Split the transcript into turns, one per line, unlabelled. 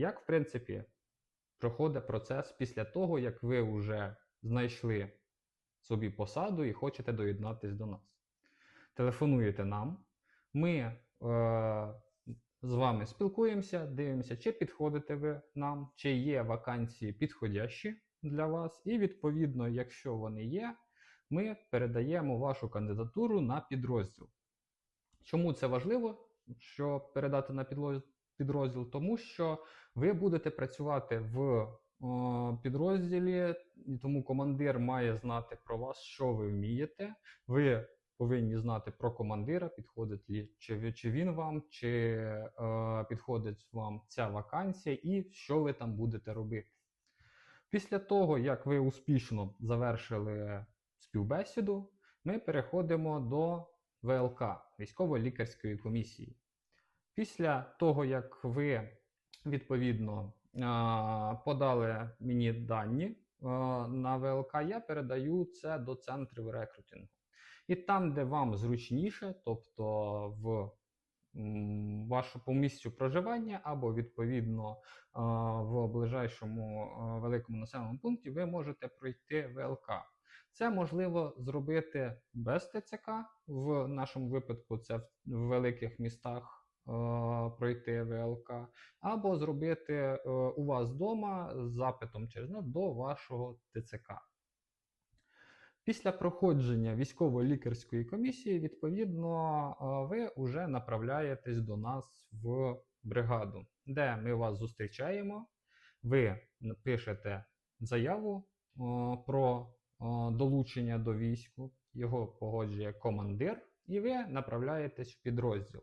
Як, в принципі, проходить процес після того, як ви вже знайшли собі посаду і хочете доєднатись до нас? Телефонуєте нам, ми е, з вами спілкуємося, дивимося, чи підходите ви нам, чи є вакансії підходящі для вас, і відповідно, якщо вони є, ми передаємо вашу кандидатуру на підрозділ. Чому це важливо, що передати на підло- підрозділ? Тому що ви будете працювати в о, підрозділі, і тому командир має знати про вас, що ви вмієте. Ви повинні знати про командира, підходить лі, чи, чи він вам, чи е, підходить вам ця вакансія, і що ви там будете робити. Після того, як ви успішно завершили співбесіду, ми переходимо до ВЛК військово-лікарської комісії. Після того, як ви відповідно подали мені дані на ВЛК, я передаю це до центрів рекрутингу. І там, де вам зручніше, тобто в м, вашому по місцю проживання або відповідно в ближайшому великому населеному пункті, ви можете пройти ВЛК. Це можливо зробити без ТЦК. В нашому випадку це в великих містах пройти ВЛК, або зробити е, у вас вдома з запитом через нас до вашого ТЦК. Після проходження військово-лікарської комісії, відповідно, е, ви вже направляєтесь до нас в бригаду, де ми вас зустрічаємо. Ви пишете заяву е, про е, долучення до війську, його погоджує командир, і ви направляєтесь в підрозділ.